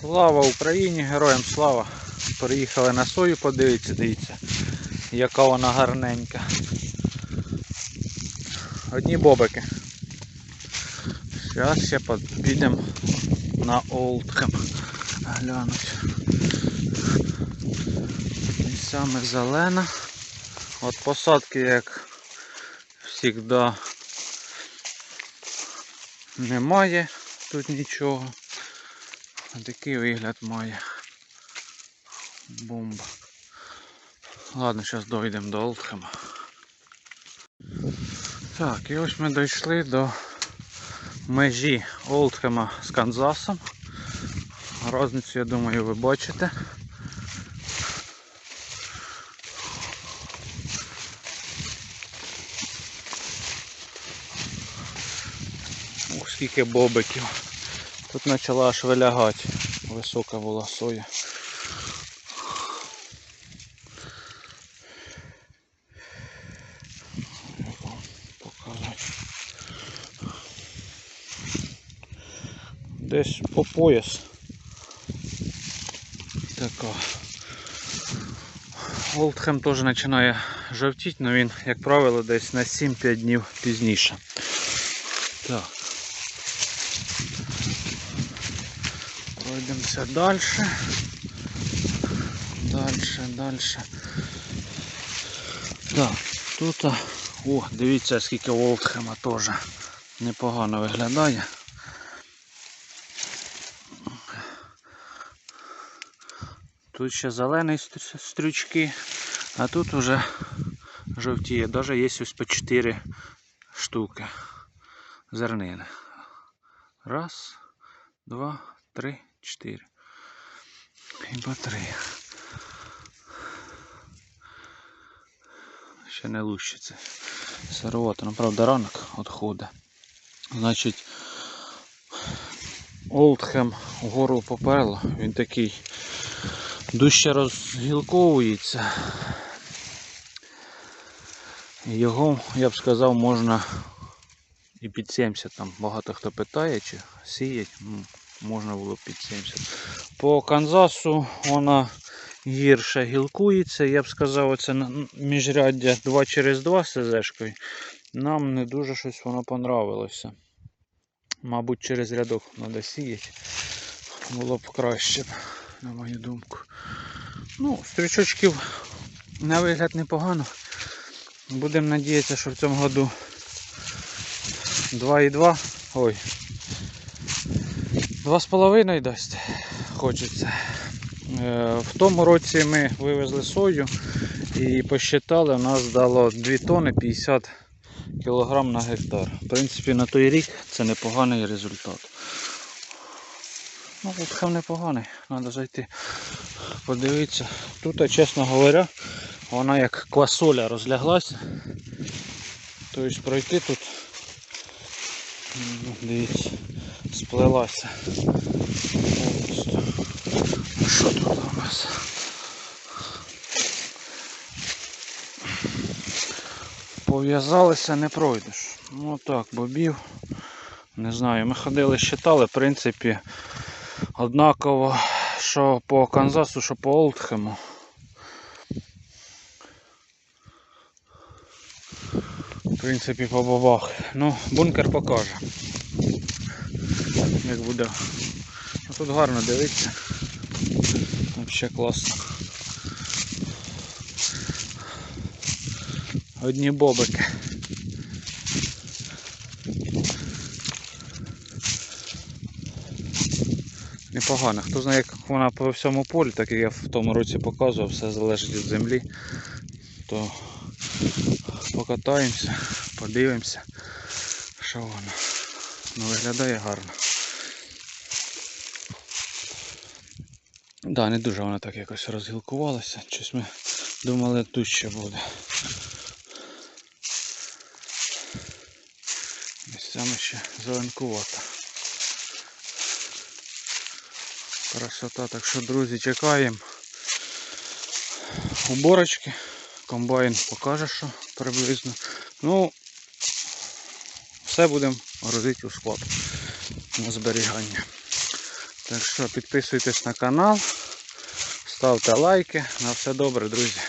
Слава Україні, героям слава! Приїхали на сою, подивіться, дивіться, яка вона гарненька. Одні бобики. Зараз ще підемо на Олдхем глянуть. І саме зелена. От посадки, як завжди, немає тут нічого. Такий вигляд має. Бомба. Ладно, зараз дойдемо до Олдхема. Так, і ось ми дійшли до межі Олдхема з Канзасом. Розницю, я думаю, ви бачите. Ух, скільки бобиків. Тут почала аж вилягати. Висока була соя. Десь по пояс. Така. Олдхем теж починає жовтіти, але він, як правило, десь на 7-5 днів пізніше. Так. Пройдемося далі. Дальше, дальше. Так, тут, о, дивіться, скільки Волтхема теж непогано виглядає. Тут ще зелені стрючки, а тут уже жовтіє. Даже є ось по 4 штуки зернини. Раз, два, три, чотири. І по три. Ще не лущиться. Сировато, ну правда ранок відходить. Значить, Олдхем вгору поперло, він такий дужче розгілковується. Його, я б сказав, можна і під 70 там багато хто питає, чи сіять, можна було під 70. По Канзасу вона гірше гілкується, я б сказав, на- міжряддя 2 через 2 з СЗшкою. Нам не дуже щось воно понравилося. Мабуть, через рядок треба сіяти. Було б краще, на мою думку. Ну, стрічочків на вигляд непогано. Будемо надіятися, що в цьому году 2,2. Ой. 2,5 дасть. Хочеться. Е, В тому році ми вивезли сою і посчитали, у нас дало 2 тони 50 кг на гектар. В принципі, на той рік це непоганий результат. Ну, от непоганий, треба зайти подивитися. Тут, чесно говоря, вона як квасоля розляглася. Тобто пройти тут, ну, дивіться, сплелася. Що тут у нас? Пов'язалися, не пройдеш. Ну так, бобів. Не знаю, ми ходили, считали, в принципі, однаково, що по Канзасу, що по Олдхему. В принципі, по бабах. Ну, бункер покаже. Як буде. Ну, тут гарно дивиться. Взагалі класно. Одні бобики. Непогано. Хто знає, як вона по всьому полі, так як я в тому році показував, все залежить від землі. То покатаємося, подивимося, що воно. Ну, виглядає гарно. Да, не дуже вона так якось розгілкувалася. Щось ми думали тут ще буде. Місцями ще зеленкувата. Красота, так що, друзі, чекаємо уборочки. Комбайн покаже, що приблизно. Ну, все будемо грузити у склад на зберігання. Так що підписуйтесь на канал, ставте лайки. На все добре, друзі.